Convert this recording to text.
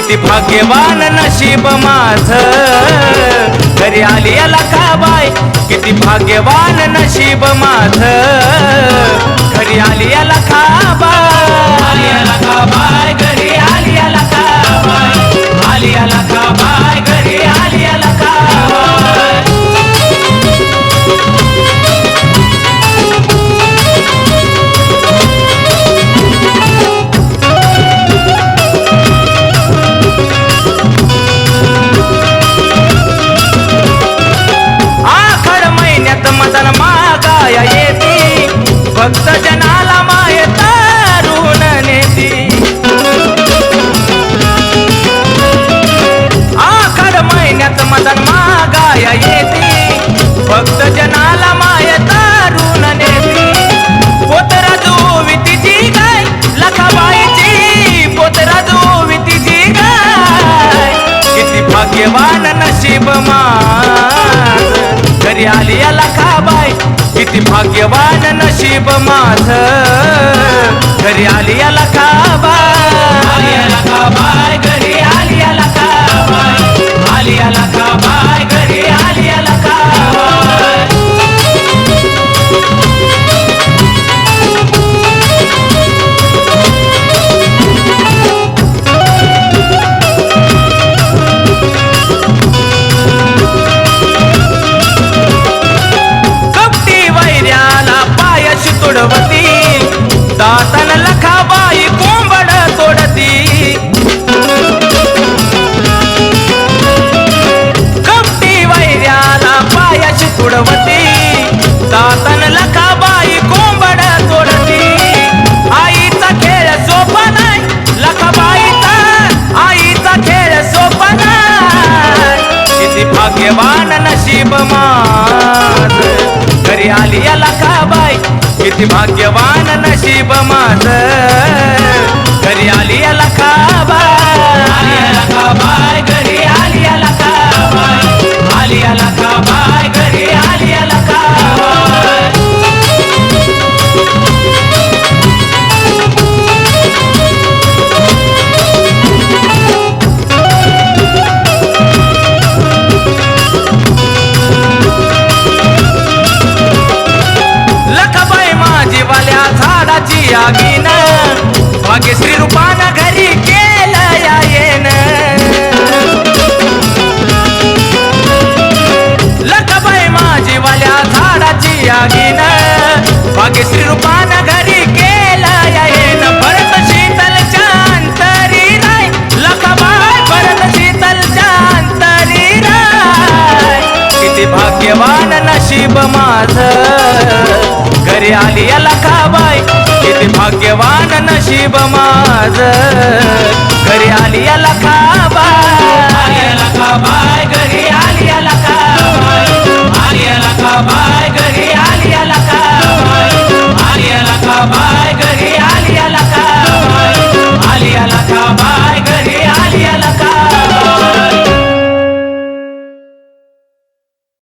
किती भाग्यवान नशीब माझ. घरी आली लखाबाई किती भाग्यवान नशीब माझ. घरी आली लखाबाई का बाय भाग्यवान नशीब माझ. घरी आली या लखाबाई किती भाग्यवान नशीब माझ. घरी आली या लखाबाई घरी भाग्यवान नशीब माझ. घरी आली का बायदि किती भाग्यवान नशीब भाग्यश्री रूपानं घरी केलं या येन लखबाई माझी वाल्या झाडाची आगीन. भाग्यश्री रूपानं घरी केलं या येन भरत शीतल अंतरी राय लखबाई भरत शीतल अंतरी राय किती भाग्यवान नशीब माझ. घरी आली या लखाबाई. किती भाग्यवान नशीब माझ. घरी आली याला खा